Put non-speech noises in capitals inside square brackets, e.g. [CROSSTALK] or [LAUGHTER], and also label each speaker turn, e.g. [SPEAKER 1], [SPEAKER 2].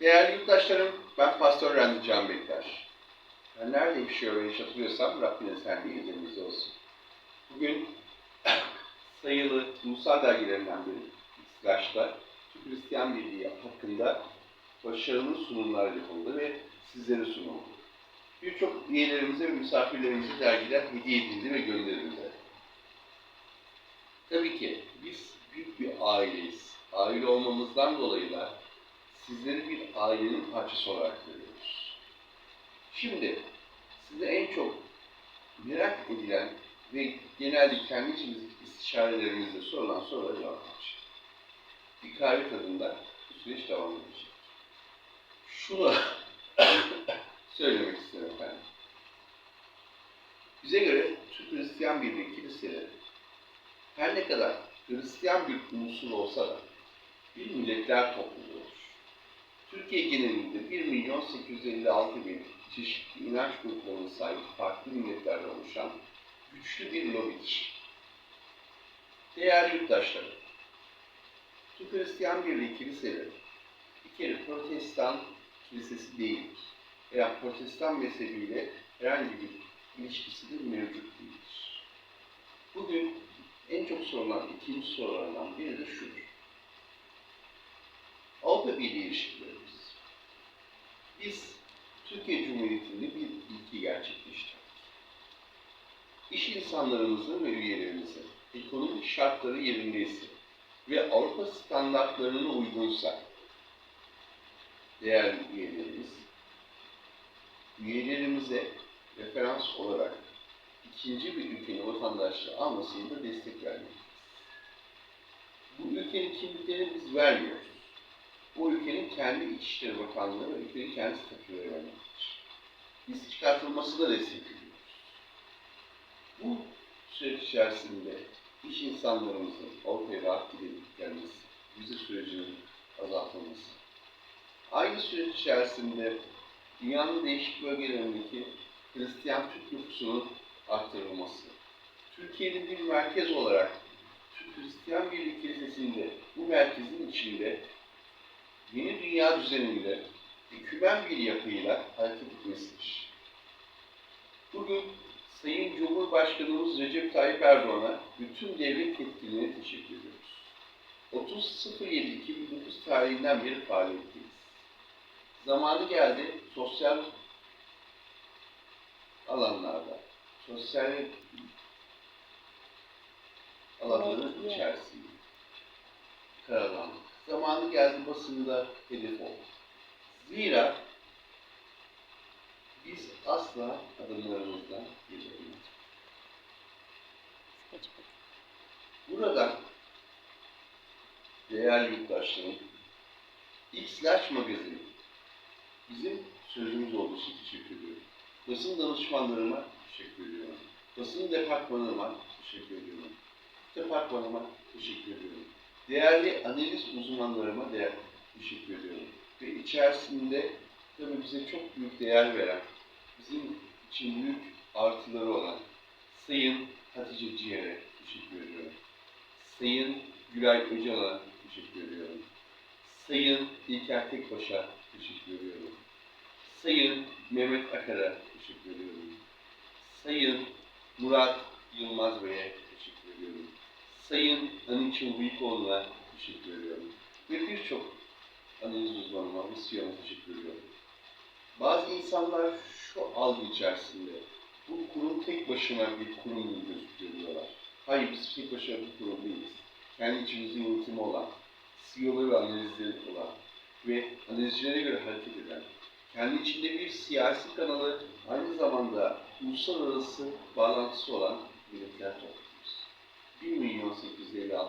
[SPEAKER 1] Değerli yurttaşlarım, ben Pastör Rendi Can Bektaş. Ben nerede yaşıyor ve yaşatılıyorsam Rabbin esenliği üzerinizde olsun. Bugün [COUGHS] sayılı ulusal dergilerinden biri İslaç'ta Türk Hristiyan Birliği hakkında başarılı sunumlar yapıldı ve sizlere sunuldu. Birçok üyelerimize ve misafirlerimize dergiler hediye edildi ve gönderildi. Tabii ki biz büyük bir aileyiz. Aile olmamızdan dolayı da sizleri bir ailenin parçası olarak görüyoruz. Şimdi size en çok merak edilen ve genelde kendi içimizdeki istişarelerimizde sorulan sorulara cevap vereceğim. Bir kahve tadında bu süreç devam edecek. Şunu [COUGHS] söylemek isterim efendim. Bize göre Türk Hristiyan Birliği kiliseleri her ne kadar Hristiyan bir unsur olsa da bir milletler topluluğudur. Türkiye genelinde 1 milyon 856 bin çeşitli inanç gruplarına sahip farklı milletlerden oluşan güçlü bir lobidir. Değerli yurttaşlarım, Türk Hristiyan Birliği kiliseleri bir kere protestan kilisesi değildir. Veya protestan mezhebiyle herhangi bir ilişkisi de mevcut değildir. Bugün en çok sorulan ikinci sorulardan biri de şudur. Avrupa Birliği ilişkilerimiz. Biz Türkiye Cumhuriyeti'nde bir ilki gerçekleştirdik. İş insanlarımızın ve üyelerimizin ekonomik şartları yerindeyse ve Avrupa standartlarına uygunsa değerli üyelerimiz, üyelerimize referans olarak ikinci bir ülkenin vatandaşlığı almasını da destek vermekteyiz. Bu ülkenin kimliklerini biz vermiyoruz. Bu ülkenin kendi İçişleri Bakanlığı ve ülkenin kendi statüleri vermektedir. Biz çıkartılması da destekliyoruz. Bu süreç içerisinde iş insanlarımızın Avrupa'ya rahat gidip gelmesi, vize sürecinin azaltılması, aynı süreç içerisinde dünyanın değişik bölgelerindeki Hristiyan Türk nüfusunun arttırılması, Türkiye'nin bir merkez olarak Türk Hristiyan Birliği Kilisesi'nde bu merkezin içinde yeni dünya düzeninde hükümen bir yapıyla hareket etmesidir. Bugün Sayın Cumhurbaşkanımız Recep Tayyip Erdoğan'a bütün devlet yetkililerine teşekkür ediyoruz. 30.07.2009 tarihinden beri faaliyetteyiz. Zamanı geldi sosyal alanlarda, sosyal alanların içerisinde karalandık. Zamanı geldi basında hedef oldu. Zira biz asla adımlarımızdan gerilemedik. Buradan değerli yurttaşlarım, X-Lash magazini bizim sözümüz olduğu için teşekkür ediyorum. Basın danışmanlarıma teşekkür ediyorum. Basın departmanıma teşekkür ediyorum. Departmanıma teşekkür ediyorum. Değerli analiz uzmanlarıma değer, teşekkür ediyorum. Ve içerisinde tabii bize çok büyük değer veren, bizim için büyük artıları olan Sayın Hatice Ciğer'e teşekkür ediyorum. Sayın Gülay Öcalan'a teşekkür ediyorum. Sayın İlker Tekbaş'a teşekkür ediyorum. Sayın Mehmet Akar'a teşekkür ediyorum. Sayın Murat Yılmaz Bey'e teşekkür ediyorum. Sayın Aniçin Büyükoğlu'na teşekkür ediyorum. Ve birçok analiz uzmanıma, misyona teşekkür ediyorum. Bazı insanlar şu algı içerisinde bu kurum tek başına bir kurum gibi gözüküyor. Hayır biz tek başına bir kurum değiliz. Kendi içimizde yönetimi olan, CEO'ları ve analizleri olan ve analizcilere göre hareket eden, kendi içinde bir siyasi kanalı aynı zamanda uluslararası bağlantısı olan milletler topluluğuyuz. 1 milyon 856 bin